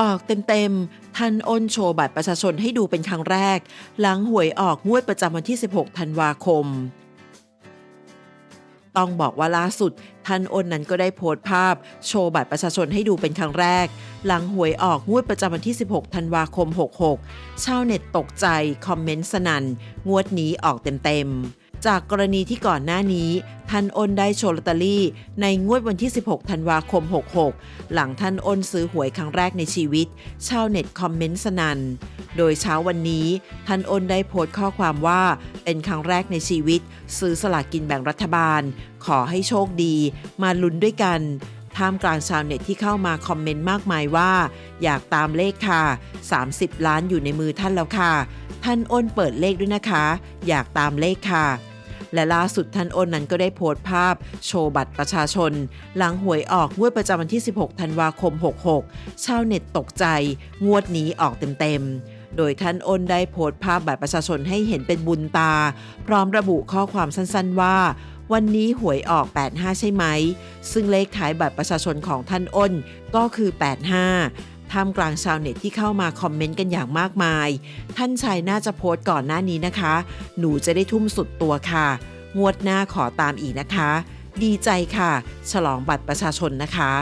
ออกเต็มๆท่านอ้นโชว์บัตรประชาชนให้ดูเป็นครั้งแรก หลังหวยออกงวดประจำวันที่ 16 ธันวาคม ต้องบอกว่าล่าสุดท่านอ้นนั้นก็ได้โพสต์ภาพ โชว์บัตรประชาชนให้ดูเป็นครั้งแรก หลังหวยออกงวดประจำวันที่ 16 ธันวาคม 66 ชาวเน็ตตกใจ คอมเมนต์สนัน่น งวดนี้ออกเต็มๆ จากกรณีที่ก่อนหน้านี้ ท่านอ้นได้โชลตเตอรี่ ในงวดวันที่ 16 ธันวาคม 66 หลังท่านอ้นซื้อหวยครั้งแรกในชีวิต ชาวเน็ตคอมเมนต์สนัน่น โดยเช้าวันนี้ ท่านอ้นได้โพสต์ข้อความว่า เป็นครั้งแรกในชีวิต ซื้อสลากกินแบ่งรัฐบาล ขอให้โชคดี มาลุ้นด้วยกันท่ามกลางชาวเน็ตที่เข้ามาคอมเมนต์มากมายว่า อยากตามเลขค่ะ 30 ล้านอยู่ในมือท่านแล้วค่ะ ท่านอ้นเปิดเลขด้วยนะคะ อยากตามเลขค่ะ และล่าสุดท่านอ้นนั้นก็ได้โพสต์ภาพ โชว์บัตรประชาชน หลังหวยออกงวดประจำวันที่ 16 ธันวาคม 66 ชาวเน็ตตกใจ งวดนี้ออกเต็มๆโดยท่านอ้นได้โพสต์ภาพบัตรประชาชนให้เห็นเป็นบุญตา พร้อมระบุข้อความสั้นๆว่า วันนี้หวยออก 85 ใช่ไหม ซึ่งเลขท้ายบัตรประชาชนของท่านอ้นก็คือ 85 ท่ามกลางชาวเน็ตที่เข้ามาคอมเมนต์กันอย่างมากมาย ท่านชายน่าจะโพสต์ก่อนหน้านี้นะคะ หนูจะได้ทุ่มสุดตัวค่ะ งวดหน้าขอตามอีกนะคะ ดีใจค่ะ ฉลองบัตรประชาชนนะคะ